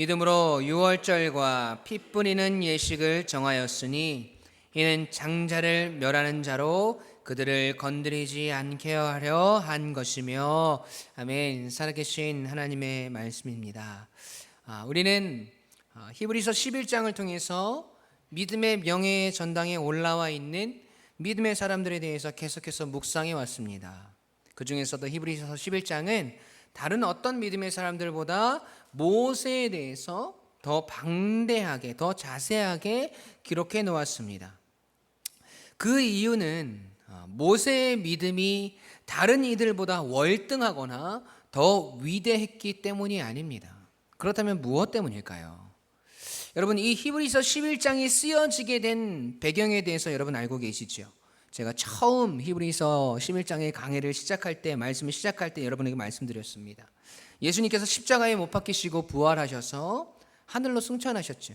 믿음으로 유월절과 피 뿌리는 예식을 정하였으니 이는 장자를 멸하는 자로 그들을 건드리지 않게 하려 한 것이며 아멘 살아계신 하나님의 말씀입니다. 아, 우리는 아, 히브리서 11장을 통해서 믿음의 명예의 전당에 올라와 있는 믿음의 사람들에 대해서 계속해서 묵상해 왔습니다. 그 중에서도 히브리서 11장은 다른 어떤 믿음의 사람들보다 모세에 대해서 더 방대하게, 더 자세하게 기록해 놓았습니다. 그 이유는 어, 모세의 믿음이 다른 이들보다 월등하거나 더 위대했기 때문이 아닙니다. 그렇다면 무엇 때문일까요? 여러분 이 히브리서 11장이 쓰여지게 된 배경에 대해서 여러분 알고 계시죠? 제가 처음 히브리서 11장의 강해를 시작할 때 말씀을 시작할 때 여러분에게 말씀드렸습니다. 예수님께서 십자가에 못 박히시고 부활하셔서 하늘로 승천하셨죠.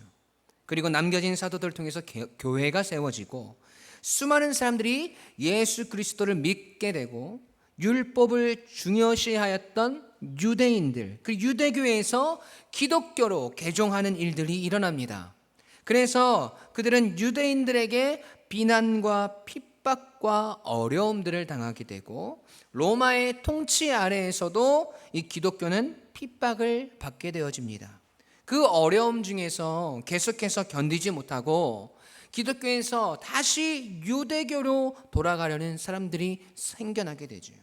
그리고 남겨진 사도들 통해서 교회가 세워지고 수많은 사람들이 예수 그리스도를 믿게 되고 율법을 중요시하였던 유대인들, 그 유대교에서 기독교로 개종하는 일들이 일어납니다. 그래서 그들은 유대인들에게 비난과 핍 박과 어려움들을 당하게 되고 로마의 통치 아래에서도 이 기독교는 핍박을 받게 되어집니다. 그 어려움 중에서 계속해서 견디지 못하고 기독교에서 다시 유대교로 돌아가려는 사람들이 생겨나게 되죠.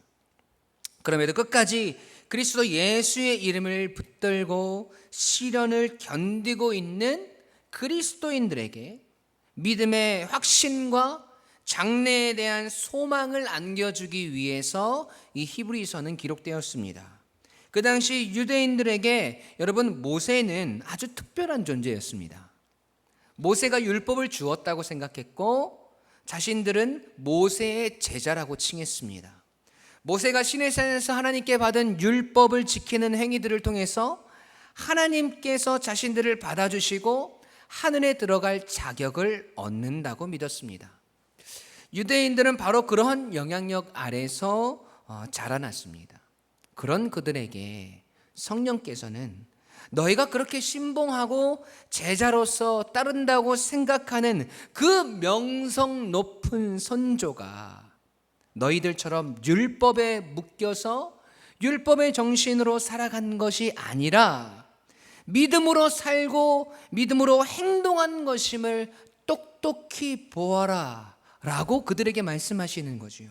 그럼에도 끝까지 그리스도 예수의 이름을 붙들고 시련을 견디고 있는 그리스도인들에게 믿음의 확신과 장래에 대한 소망을 안겨주기 위해서 이 히브리서는 기록되었습니다. 그 당시 유대인들에게 여러분 모세는 아주 특별한 존재였습니다. 모세가 율법을 주었다고 생각했고 자신들은 모세의 제자라고 칭했습니다. 모세가 시내산에서 하나님께 받은 율법을 지키는 행위들을 통해서 하나님께서 자신들을 받아주시고 하늘에 들어갈 자격을 얻는다고 믿었습니다. 유대인들은 바로 그러한 영향력 아래서 어, 자라났습니다. 그런 그들에게 성령께서는 너희가 그렇게 신봉하고 제자로서 따른다고 생각하는 그 명성 높은 선조가 너희들처럼 율법에 묶여서 율법의 정신으로 살아간 것이 아니라 믿음으로 살고 믿음으로 행동한 것임을 똑똑히 보아라 라고 그들에게 말씀하시는 거지요.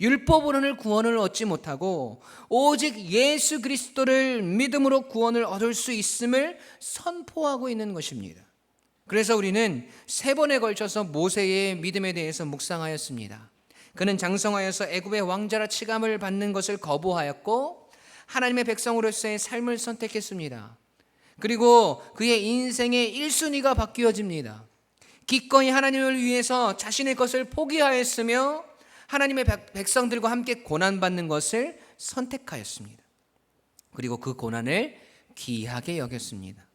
율법으로는 구원을 얻지 못하고 오직 예수 그리스도를 믿음으로 구원을 얻을 수 있음을 선포하고 있는 것입니다. 그래서 우리는 세 번에 걸쳐서 모세의 믿음에 대해서 묵상하였습니다. 그는 장성하여서 애굽의 왕자라 치감을 받는 것을 거부하였고 하나님의 백성으로서의 삶을 선택했습니다. 그리고 그의 인생의 1순위가 바뀌어집니다. 기꺼이 하나님을 위해서 자신의 것을 포기하였으며 하나님의 백성들과 함께 고난받는 것을 선택하였습니다. 그리고 그 고난을 귀하게 여겼습니다.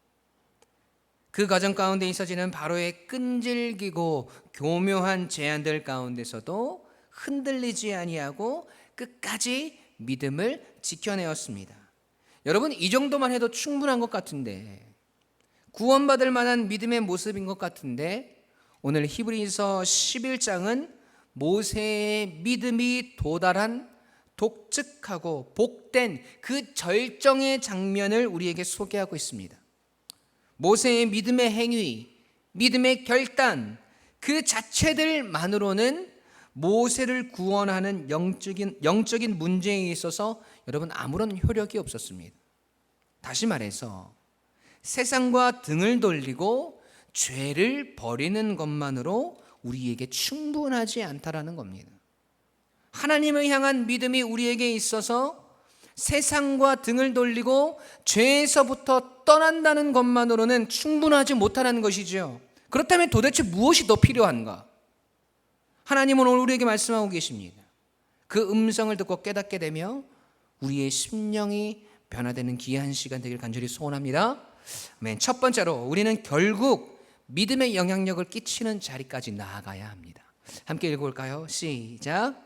그 과정 가운데 있어지는 바로의 끈질기고 교묘한 제안들 가운데서도 흔들리지 아니하고 끝까지 믿음을 지켜내었습니다. 여러분 이 정도만 해도 충분한 것 같은데 구원받을 만한 믿음의 모습인 것 같은데 오늘 히브리서 11장은 모세의 믿음이 도달한 독특하고 복된 그 절정의 장면을 우리에게 소개하고 있습니다. 모세의 믿음의 행위, 믿음의 결단, 그 자체들만으로는 모세를 구원하는 영적인, 영적인 문제에 있어서 여러분 아무런 효력이 없었습니다. 다시 말해서 세상과 등을 돌리고 죄를 버리는 것만으로 우리에게 충분하지 않다라는 겁니다. 하나님을 향한 믿음이 우리에게 있어서 세상과 등을 돌리고 죄에서부터 떠난다는 것만으로는 충분하지 못하는 것이죠. 그렇다면 도대체 무엇이 더 필요한가? 하나님은 오늘 우리에게 말씀하고 계십니다. 그 음성을 듣고 깨닫게 되며 우리의 심령이 변화되는 귀한 시간 되길 간절히 소원합니다. 아멘. 첫 번째로 우리는 결국 믿음의 영향력을 끼치는 자리까지 나아가야 합니다. 함께 읽어볼까요? 시작.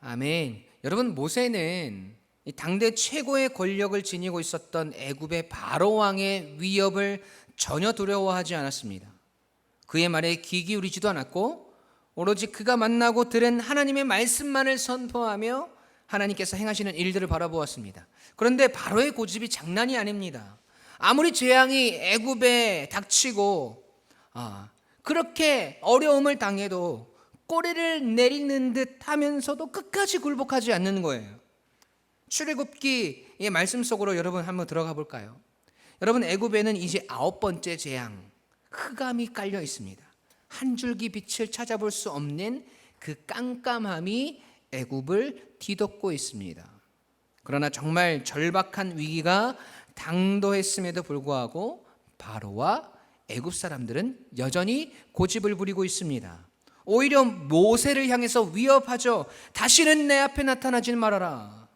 아멘. 여러분 모세는 이 당대 최고의 권력을 지니고 있었던 애굽의 바로 왕의 위협을 전혀 두려워하지 않았습니다. 그의 말에 귀 기울이지도 않았고 오로지 그가 만나고 들은 하나님의 말씀만을 선포하며 하나님께서 행하시는 일들을 바라보았습니다. 그런데 바로의 고집이 장난이 아닙니다. 아무리 재앙이 애굽에 닥치고 아, 그렇게 어려움을 당해도 꼬리를 내리는 듯 하면서도 끝까지 굴복하지 않는 거예요. 출애굽기의 말씀 속으로 여러분 한번 들어가 볼까요? 여러분 애굽에는 이제 아홉 번째 재앙 흑암이 깔려 있습니다. 한 줄기 빛을 찾아볼 수 없는 그 깜깜함이 애굽을 뒤덮고 있습니다. 그러나 정말 절박한 위기가 당도했음에도 불구하고 바로와 애굽 사람들은 여전히 고집을 부리고 있습니다. 오히려 모세를 향해서 위협하죠. 다시는 내 앞에 나타나지 말아라.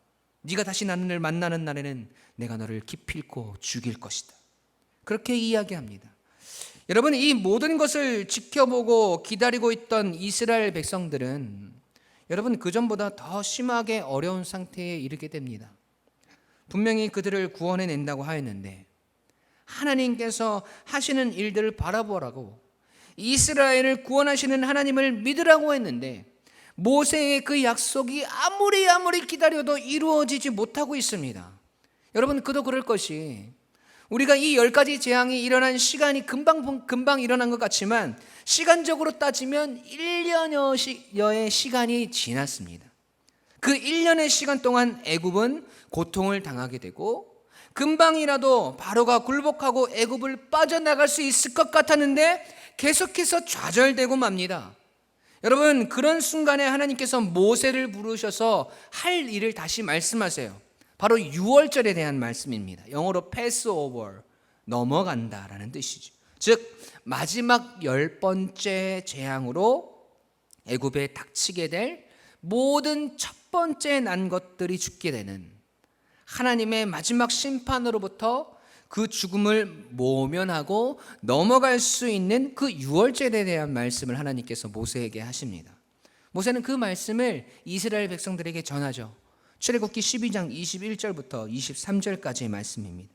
네가 다시 나를 만나는 날에는 내가 너를 기필코 죽일 것이다. 그렇게 이야기합니다. 여러분 이 모든 것을 지켜보고 기다리고 있던 이스라엘 백성들은 여러분 그 전보다 더 심하게 어려운 상태에 이르게 됩니다. 분명히 그들을 구원해 낸다고 하였는데 하나님께서 하시는 일들을 바라보라고 이스라엘을 구원하시는 하나님을 믿으라고 했는데 모세의 그 약속이 아무리 아무리 기다려도 이루어지지 못하고 있습니다. 여러분 그도 그럴 것이 우리가 이 열 가지 재앙이 일어난 시간이 금방 금방 일어난 것 같지만 시간적으로 따지면 1년여의 시간이 지났습니다. 그 1년의 시간 동안 애굽은 고통을 당하게 되고 금방이라도 바로가 굴복하고 애굽을 빠져나갈 수 있을 것 같았는데 계속해서 좌절되고 맙니다. 여러분 그런 순간에 하나님께서 모세를 부르셔서 할 일을 다시 말씀하세요. 바로 6월절에 대한 말씀입니다. 영어로 패스오버 넘어간다라는 뜻이죠. 즉 마지막 열 번째 재앙으로 애굽에 닥치게 될 모든 첫 번째 난 것들이 죽게 되는 하나님의 마지막 심판으로부터 그 죽음을 모면하고 넘어갈 수 있는 그 유월절에 대한 말씀을 하나님께서 모세에게 하십니다. 모세는 그 말씀을 이스라엘 백성들에게 전하죠. 출애굽기 12장 21절부터 23절까지의 말씀입니다.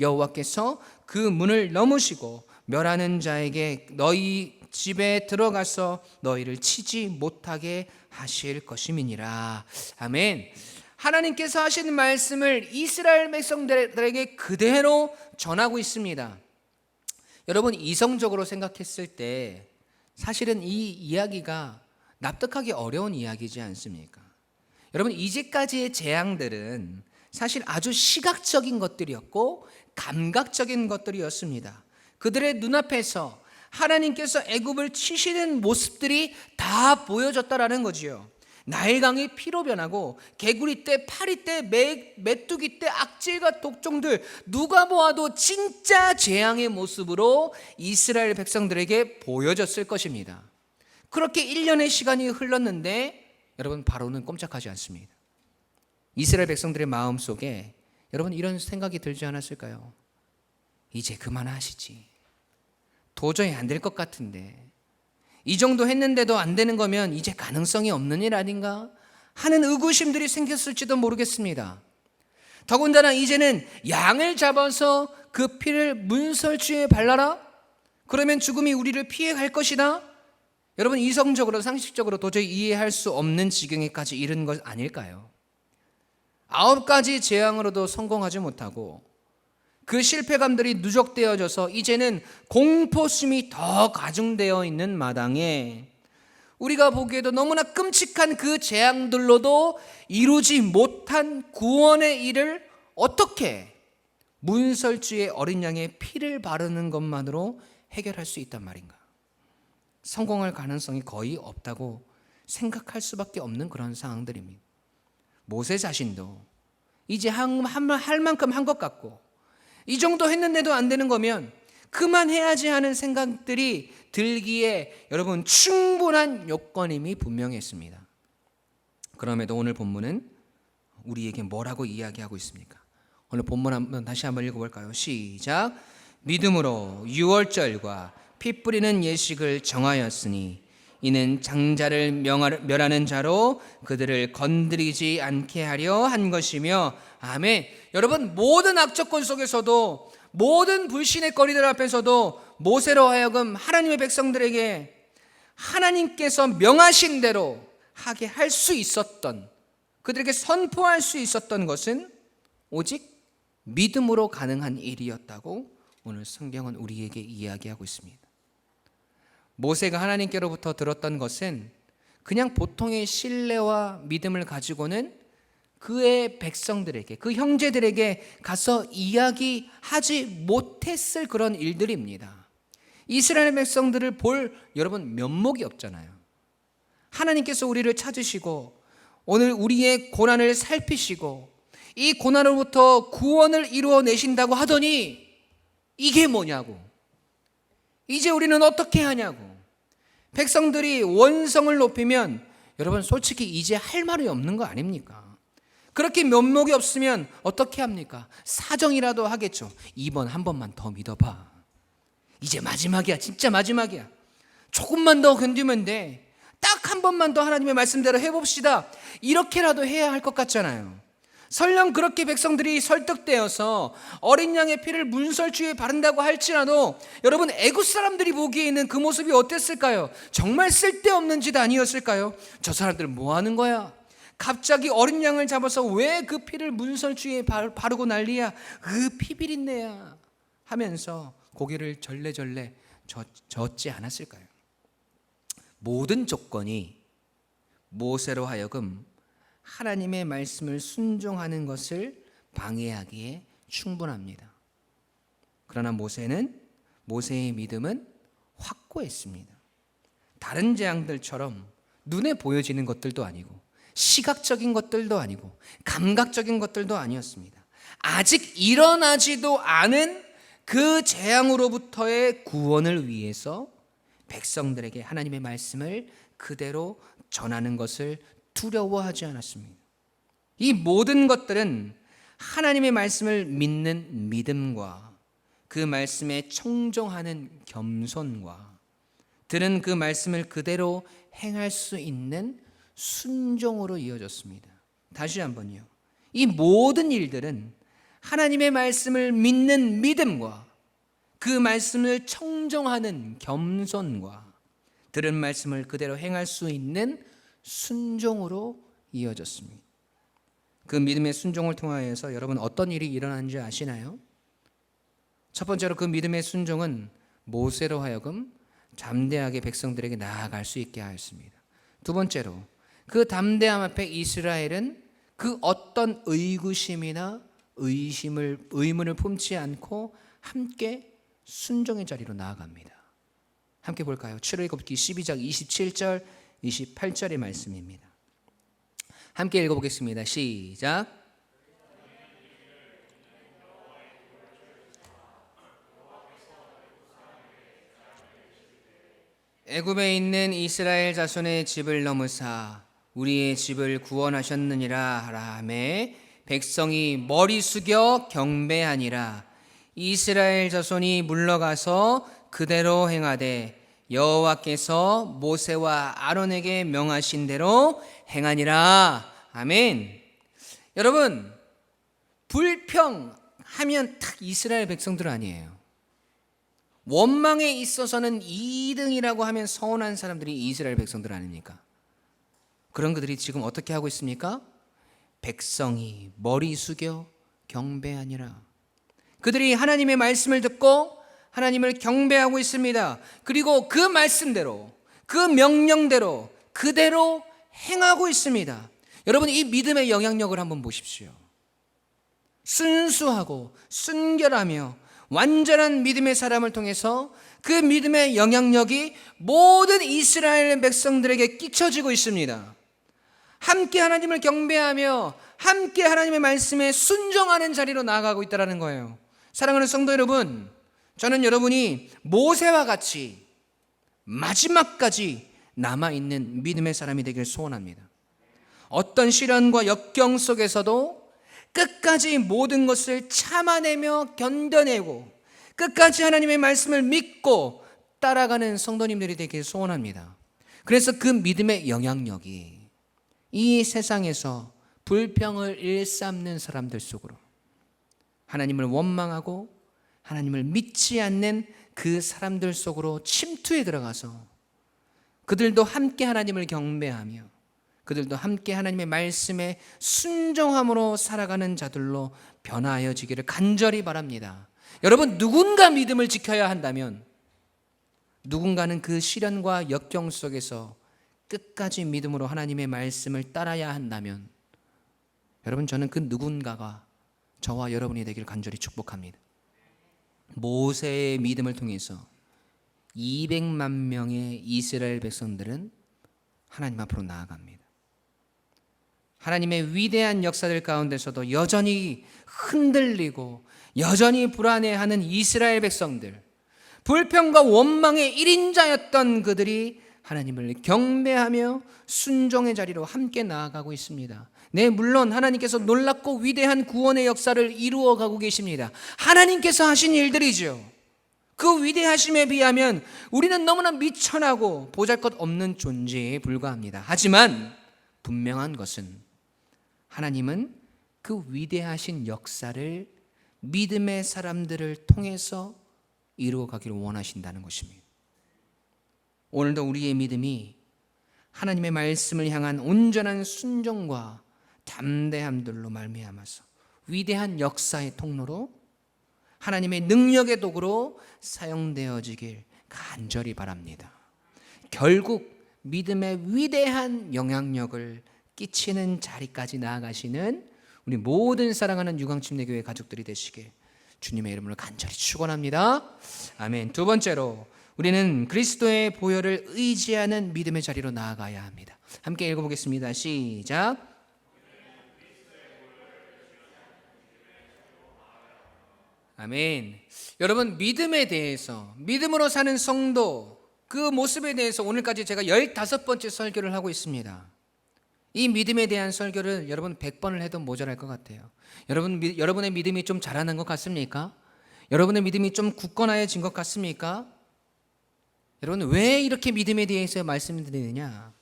여호와께서 그 문을 넘으시고 멸하는 자에게 너희 집에 들어가서 너희를 치지 못하게 하실 것임이니라. 아멘. 하나님께서 하신 말씀을 이스라엘 백성들에게 그대로 전하고 있습니다. 여러분 이성적으로 생각했을 때 사실은 이 이야기가 납득하기 어려운 이야기지 않습니까? 여러분 이제까지의 재앙들은 사실 아주 시각적인 것들이었고 감각적인 것들이었습니다. 그들의 눈앞에서 하나님께서 애굽을 치시는 모습들이 다 보여졌다라는 거지요. 나일강이 피로 변하고 개구리 때, 파리 때, 매, 메뚜기 때, 악질과 독종들 누가 보아도 진짜 재앙의 모습으로 이스라엘 백성들에게 보여졌을 것입니다. 그렇게 1년의 시간이 흘렀는데 여러분 바로는 꼼짝하지 않습니다. 이스라엘 백성들의 마음 속에 여러분 이런 생각이 들지 않았을까요? 이제 그만하시지. 도저히 안 될 것 같은데 이 정도 했는데도 안 되는 거면 이제 가능성이 없는 일 아닌가 하는 의구심들이 생겼을지도 모르겠습니다. 더군다나 이제는 양을 잡아서 그 피를 문설주에 발라라? 그러면 죽음이 우리를 피해 갈 것이다? 여러분 이성적으로 상식적으로 도저히 이해할 수 없는 지경에까지 이른 것 아닐까요? 아홉 가지 재앙으로도 성공하지 못하고 그 실패감들이 누적되어져서 이제는 공포심이 더 가중되어 있는 마당에 우리가 보기에도 너무나 끔찍한 그 재앙들로도 이루지 못한 구원의 일을 어떻게 문설주의 어린 양의 피를 바르는 것만으로 해결할 수 있단 말인가? 성공할 가능성이 거의 없다고 생각할 수밖에 없는 그런 상황들입니다. 모세 자신도 이제 한- 한- 할 만큼 한 것 같고 이 정도 했는데도 안 되는 거면 그만해야지 하는 생각들이 들기에 여러분 충분한 요건임이 분명했습니다. 그럼에도 오늘 본문은 우리에게 뭐라고 이야기하고 있습니까? 오늘 본문 한번 다시 한번 읽어볼까요? 시작. 믿음으로 유월절과 피 뿌리는 예식을 정하였으니 이는 장자를 멸하는 자로 그들을 건드리지 않게 하려 한 것이며 아멘. 여러분 모든 악조건 속에서도 모든 불신의 거리들 앞에서도 모세로 하여금 하나님의 백성들에게 하나님께서 명하신 대로 하게 할 수 있었던 그들에게 선포할 수 있었던 것은 오직 믿음으로 가능한 일이었다고 오늘 성경은 우리에게 이야기하고 있습니다. 모세가 하나님께로부터 들었던 것은 그냥 보통의 신뢰와 믿음을 가지고는 그의 백성들에게 그 형제들에게 가서 이야기하지 못했을 그런 일들입니다. 이스라엘 백성들을 볼 여러분 면목이 없잖아요. 하나님께서 우리를 찾으시고 오늘 우리의 고난을 살피시고 이 고난으로부터 구원을 이루어 내신다고 하더니 이게 뭐냐고. 이제 우리는 어떻게 하냐고. 백성들이 원성을 높이면 여러분 솔직히 이제 할 말이 없는 거 아닙니까? 그렇게 면목이 없으면 어떻게 합니까? 사정이라도 하겠죠. 이번 한 번만 더 믿어봐. 이제 마지막이야. 진짜 마지막이야. 조금만 더 견디면 돼. 딱 한 번만 더 하나님의 말씀대로 해봅시다. 이렇게라도 해야 할 것 같잖아요. 설령 그렇게 백성들이 설득되어서 어린 양의 피를 문설주에 바른다고 할지라도 여러분 애굽 사람들이 보기에는 그 모습이 어땠을까요? 정말 쓸데없는 짓 아니었을까요? 저 사람들 뭐 하는 거야? 갑자기 어린 양을 잡아서 왜 그 피를 문설주에 바- 바르고 난리야? 그 피비린내야 하면서 고개를 절레절레 젓, 젓지 않았을까요? 모든 조건이 모세로 하여금 하나님의 말씀을 순종하는 것을 방해하기에 충분합니다. 그러나 모세는 모세의 믿음은 확고했습니다. 다른 재앙들처럼 눈에 보여지는 것들도 아니고 시각적인 것들도 아니고 감각적인 것들도 아니었습니다. 아직 일어나지도 않은 그 재앙으로부터의 구원을 위해서 백성들에게 하나님의 말씀을 그대로 전하는 것을 두려워하지 않았습니다. 이 모든 것들은 하나님의 말씀을 믿는 믿음과 그 말씀에 청종하는 겸손과 들은 그 말씀을 그대로 행할 수 있는 순종으로 이어졌습니다. 다시 한번요. 이 모든 일들은 하나님의 말씀을 믿는 믿음과 그 말씀을 청정하는 겸손과 들은 말씀을 그대로 행할 수 있는 순종으로 이어졌습니다. 그 믿음의 순종을 통하여서 여러분 어떤 일이 일어난지 아시나요? 첫 번째로 그 믿음의 순종은 모세로 하여금 담대하게 백성들에게 나아갈 수 있게 하였습니다. 두 번째로 그 담대함 앞에 이스라엘은 그 어떤 의구심이나 의심을 의문을 품지 않고 함께 순종의 자리로 나아갑니다. 함께 볼까요? 출애굽기 12장 27절 28절의 말씀입니다. 함께 읽어보겠습니다. 시작. 애굽에 있는 이스라엘 자손의 집을 넘으사 우리의 집을 구원하셨느니라 하라함에 백성이 머리 숙여 경배하니라 이스라엘 자손이 물러가서 그대로 행하되 여호와께서 모세와 아론에게 명하신 대로 행하니라 아멘 여러분 불평하면 딱 이스라엘 백성들 아니에요 원망에 있어서는 2등이라고 하면 서운한 사람들이 이스라엘 백성들 아닙니까? 그런 그들이 지금 어떻게 하고 있습니까? 백성이 머리 숙여 경배하니라. 그들이 하나님의 말씀을 듣고 하나님을 경배하고 있습니다. 그리고 그 말씀대로, 그 명령대로 그대로 행하고 있습니다. 여러분, 이 믿음의 영향력을 한번 보십시오. 순수하고 순결하며 완전한 믿음의 사람을 통해서 그 믿음의 영향력이 모든 이스라엘 백성들에게 끼쳐지고 있습니다. 함께 하나님을 경배하며 함께 하나님의 말씀에 순종하는 자리로 나아가고 있다라는 거예요. 사랑하는 성도 여러분, 저는 여러분이 모세와 같이 마지막까지 남아 있는 믿음의 사람이 되길 소원합니다. 어떤 시련과 역경 속에서도 끝까지 모든 것을 참아내며 견뎌내고 끝까지 하나님의 말씀을 믿고 따라가는 성도님들이 되길 소원합니다. 그래서 그 믿음의 영향력이 이 세상에서 불평을 일삼는 사람들 속으로 하나님을 원망하고 하나님을 믿지 않는 그 사람들 속으로 침투해 들어가서 그들도 함께 하나님을 경배하며 그들도 함께 하나님의 말씀에 순종함으로 살아가는 자들로 변화하여지기를 간절히 바랍니다. 여러분 누군가 믿음을 지켜야 한다면 누군가는 그 시련과 역경 속에서 끝까지 믿음으로 하나님의 말씀을 따라야 한다면 여러분 저는 그 누군가가 저와 여러분이 되길 간절히 축복합니다. 모세의 믿음을 통해서 200만 명의 이스라엘 백성들은 하나님 앞으로 나아갑니다. 하나님의 위대한 역사들 가운데서도 여전히 흔들리고 여전히 불안해하는 이스라엘 백성들, 불평과 원망의 1인자였던 그들이 하나님을 경배하며 순종의 자리로 함께 나아가고 있습니다. 네, 물론 하나님께서 놀랍고 위대한 구원의 역사를 이루어 가고 계십니다. 하나님께서 하신 일들이죠. 그 위대하심에 비하면 우리는 너무나 미천하고 보잘 것 없는 존재에 불과합니다. 하지만 분명한 것은 하나님은 그 위대하신 역사를 믿음의 사람들을 통해서 이루어 가기를 원하신다는 것입니다. 오늘도 우리의 믿음이 하나님의 말씀을 향한 온전한 순종과 담대함들로 말미암아서 위대한 역사의 통로로 하나님의 능력의 도구로 사용되어지길 간절히 바랍니다. 결국 믿음의 위대한 영향력을 끼치는 자리까지 나아가시는 우리 모든 사랑하는 유광침례교회 가족들이 되시길 주님의 이름으로 간절히 축원합니다. 아멘. 두 번째로 우리는 그리스도의 보혈을 의지하는 믿음의 자리로 나아가야 합니다. 함께 읽어보겠습니다. 시작. 아멘. 여러분 믿음에 대해서 믿음으로 사는 성도 그 모습에 대해서 오늘까지 제가 15번째 설교를 하고 있습니다. 이 믿음에 대한 설교를 여러분 100번을 해도 모자랄 것 같아요. 여러분 미, 여러분의 믿음이 좀 자라는 것 같습니까? 여러분의 믿음이 좀 굳건해진 것 같습니까? 여러분 왜 이렇게 믿음에 대해서 말씀드리느냐?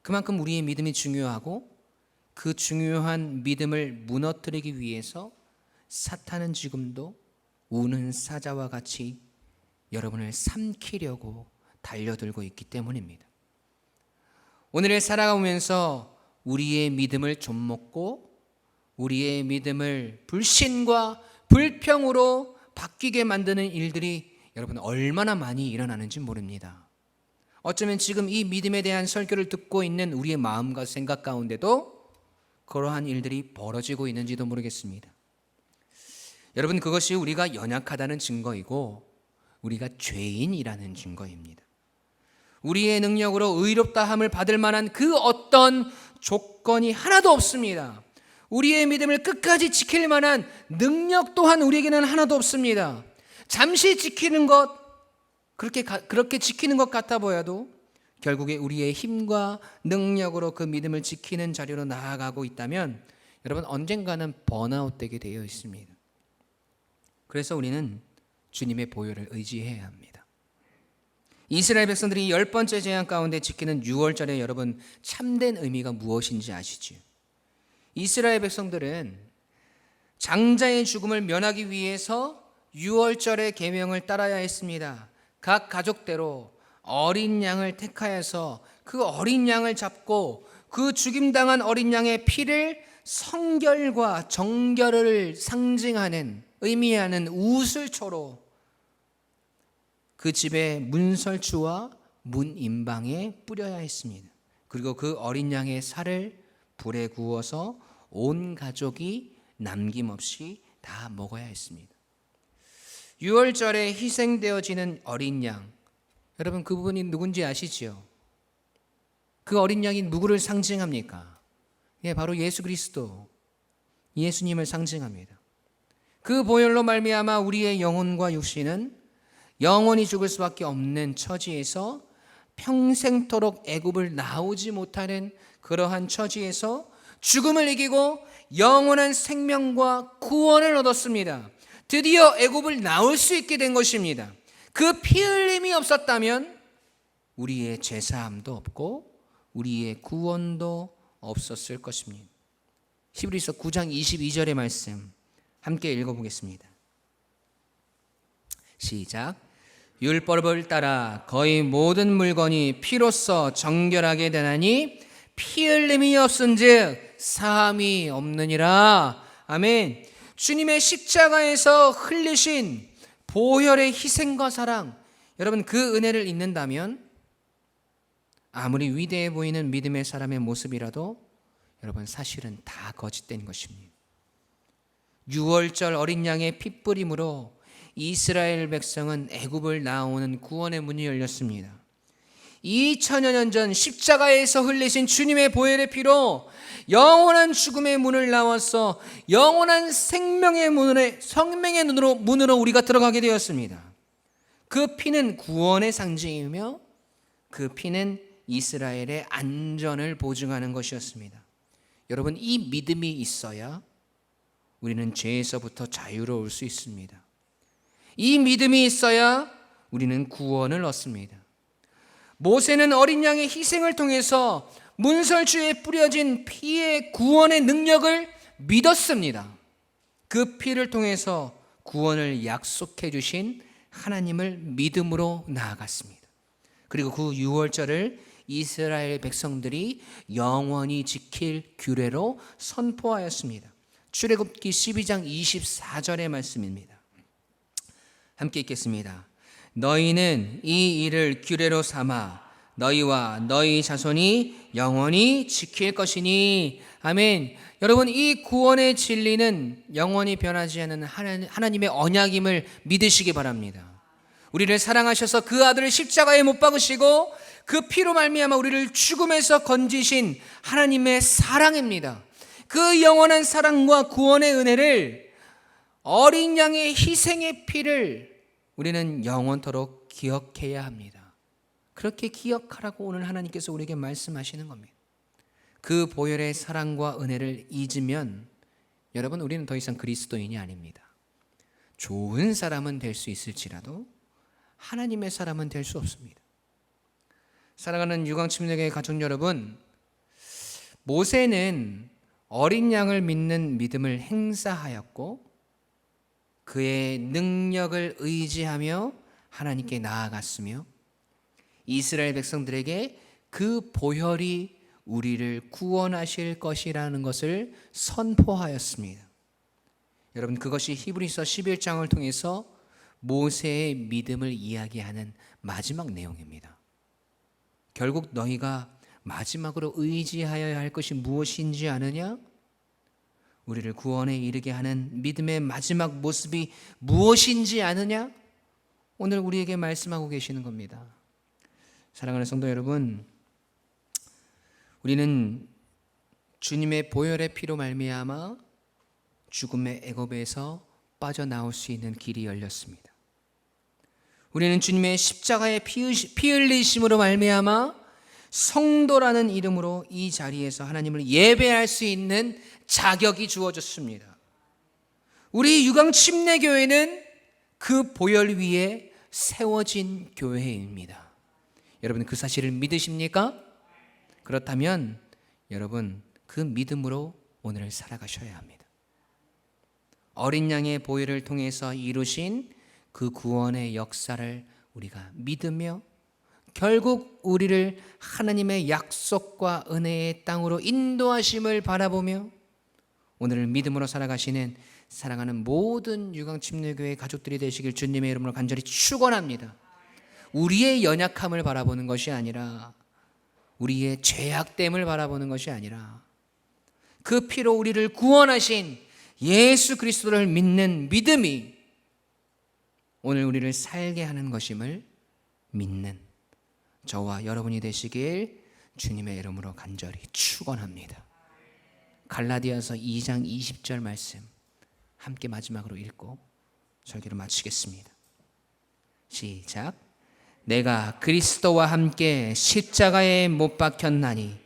그만큼 우리의 믿음이 중요하고 그 중요한 믿음을 무너뜨리기 위해서 사탄은 지금도 우는 사자와 같이 여러분을 삼키려고 달려들고 있기 때문입니다. 오늘을 살아가면서 우리의 믿음을 좀먹고 우리의 믿음을 불신과 불평으로 바뀌게 만드는 일들이 여러분 얼마나 많이 일어나는지 모릅니다. 어쩌면 지금 이 믿음에 대한 설교를 듣고 있는 우리의 마음과 생각 가운데도 그러한 일들이 벌어지고 있는지도 모르겠습니다. 여러분 그것이 우리가 연약하다는 증거이고 우리가 죄인이라는 증거입니다. 우리의 능력으로 의롭다 함을 받을 만한 그 어떤 조건이 하나도 없습니다. 우리의 믿음을 끝까지 지킬 만한 능력 또한 우리에게는 하나도 없습니다. 잠시 지키는 것 그렇게 그렇게 지키는 것 같아 보여도 결국에 우리의 힘과 능력으로 그 믿음을 지키는 자리로 나아가고 있다면 여러분 언젠가는 번아웃 되게 되어 있습니다. 그래서 우리는 주님의 보혈을 의지해야 합니다. 이스라엘 백성들이 열 번째 재앙 가운데 지키는 6월절에 여러분 참된 의미가 무엇인지 아시죠? 이스라엘 백성들은 장자의 죽음을 면하기 위해서 6월절의 계명을 따라야 했습니다. 각 가족대로 어린 양을 택하여서 그 어린 양을 잡고 그 죽임당한 어린 양의 피를 성결과 정결을 상징하는 의미하는 우슬초로 그 집의 문설주와 문인방에 뿌려야 했습니다. 그리고 그 어린 양의 살을 불에 구워서 온 가족이 남김없이 다 먹어야 했습니다. 6월절에 희생되어지는 어린 양. 여러분 그 부분이 누군지 아시지요? 그 어린 양이 누구를 상징합니까? 예, 바로 예수 그리스도 예수님을 상징합니다. 그 보혈로 말미암아 우리의 영혼과 육신은 영원히 죽을 수밖에 없는 처지에서 평생토록 애굽을 나오지 못하는 그러한 처지에서 죽음을 이기고 영원한 생명과 구원을 얻었습니다. 드디어 애굽을 나올 수 있게 된 것입니다. 그 피 흘림이 없었다면 우리의 제사함도 없고 우리의 구원도 없었을 것입니다. 히브리서 9장 22절의 말씀 함께 읽어보겠습니다. 시작. 율법을 따라 거의 모든 물건이 피로써 정결하게 되나니 피 흘림이 없은즉 사함이 없느니라. 아멘. 주님의 십자가에서 흘리신 보혈의 희생과 사랑, 여러분 그 은혜를 잊는다면 아무리 위대해 보이는 믿음의 사람의 모습이라도 여러분 사실은 다 거짓된 것입니다. 6월절 어린 양의 핏부림으로 이스라엘 백성은 애굽을 나오는 구원의 문이 열렸습니다. 2000여 년 전 십자가에서 흘리신 주님의 보혈의 피로 영원한 죽음의 문을 나와서 영원한 생명의 문에 성명의 눈으로 문으로 우리가 들어가게 되었습니다. 그 피는 구원의 상징이며 그 피는 이스라엘의 안전을 보증하는 것이었습니다. 여러분 이 믿음이 있어야 우리는 죄에서부터 자유로울 수 있습니다. 이 믿음이 있어야 우리는 구원을 얻습니다. 모세는 어린 양의 희생을 통해서 문설주에 뿌려진 피의 구원의 능력을 믿었습니다. 그 피를 통해서 구원을 약속해 주신 하나님을 믿음으로 나아갔습니다. 그리고 그 6월절을 이스라엘 백성들이 영원히 지킬 규례로 선포하였습니다. 출애굽기 12장 24절의 말씀입니다. 함께 읽겠습니다. 너희는 이 일을 규례로 삼아 너희와 너희 자손이 영원히 지킬 것이니 아멘. 여러분 이 구원의 진리는 영원히 변하지 않는 하나님의 언약임을 믿으시기 바랍니다. 우리를 사랑하셔서 그 아들을 십자가에 못 박으시고 그 피로 말미암아 우리를 죽음에서 건지신 하나님의 사랑입니다. 그 영원한 사랑과 구원의 은혜를 어린 양의 희생의 피를 우리는 영원토록 기억해야 합니다. 그렇게 기억하라고 오늘 하나님께서 우리에게 말씀하시는 겁니다. 그 보혈의 사랑과 은혜를 잊으면 여러분 우리는 더 이상 그리스도인이 아닙니다. 좋은 사람은 될 수 있을지라도 하나님의 사람은 될 수 없습니다. 사랑하는 유광침례교회 가족 여러분, 모세는 어린 양을 믿는 믿음을 행사하였고 그의 능력을 의지하며 하나님께 나아갔으며 이스라엘 백성들에게 그 보혈이 우리를 구원하실 것이라는 것을 선포하였습니다. 여러분 그것이 히브리서 11장을 통해서 모세의 믿음을 이야기하는 마지막 내용입니다. 결국 너희가 마지막으로 의지하여야 할 것이 무엇인지 아느냐? 우리를 구원에 이르게 하는 믿음의 마지막 모습이 무엇인지 아느냐? 오늘 우리에게 말씀하고 계시는 겁니다. 사랑하는 성도 여러분, 우리는 주님의 보혈의 피로 말미암아 죽음의 애굽에서 빠져나올 수 있는 길이 열렸습니다. 우리는 주님의 십자가의 피 흘리심으로 말미암아 성도라는 이름으로 이 자리에서 하나님을 예배할 수 있는 자격이 주어졌습니다. 우리 유강 침례 교회는 그 보혈 위에 세워진 교회입니다. 여러분 그 사실을 믿으십니까? 그렇다면 여러분 그 믿음으로 오늘을 살아가셔야 합니다. 어린 양의 보혈을 통해서 이루신 그 구원의 역사를 우리가 믿으며 결국 우리를 하나님의 약속과 은혜의 땅으로 인도하심을 바라보며 오늘을 믿음으로 살아가시는 사랑하는 모든 유광침례교회 가족들이 되시길 주님의 이름으로 간절히 축원합니다. 우리의 연약함을 바라보는 것이 아니라 우리의 죄악됨을 바라보는 것이 아니라 그 피로 우리를 구원하신 예수 그리스도를 믿는 믿음이 오늘 우리를 살게 하는 것임을 믿는 저와 여러분이 되시길 주님의 이름으로 간절히 축원합니다. 갈라디아서 2장 20절 말씀 함께 마지막으로 읽고 설교를 마치겠습니다. 시작. 내가 그리스도와 함께 십자가에 못 박혔나니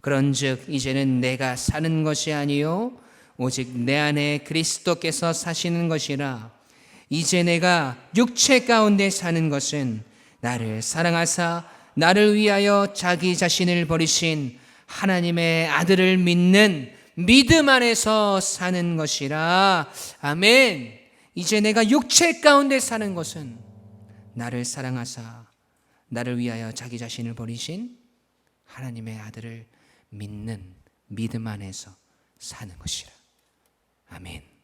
그런즉 이제는 내가 사는 것이 아니요 오직 내 안에 그리스도께서 사시는 것이라 이제 내가 육체 가운데 사는 것은 나를 사랑하사 나를 위하여 자기 자신을 버리신 하나님의 아들을 믿는 믿음 안에서 사는 것이라 아멘 이제 내가 육체 가운데 사는 것은 나를 사랑하사 나를 위하여 자기 자신을 버리신 하나님의 아들을 믿는 믿음 안에서 사는 것이라. 아멘.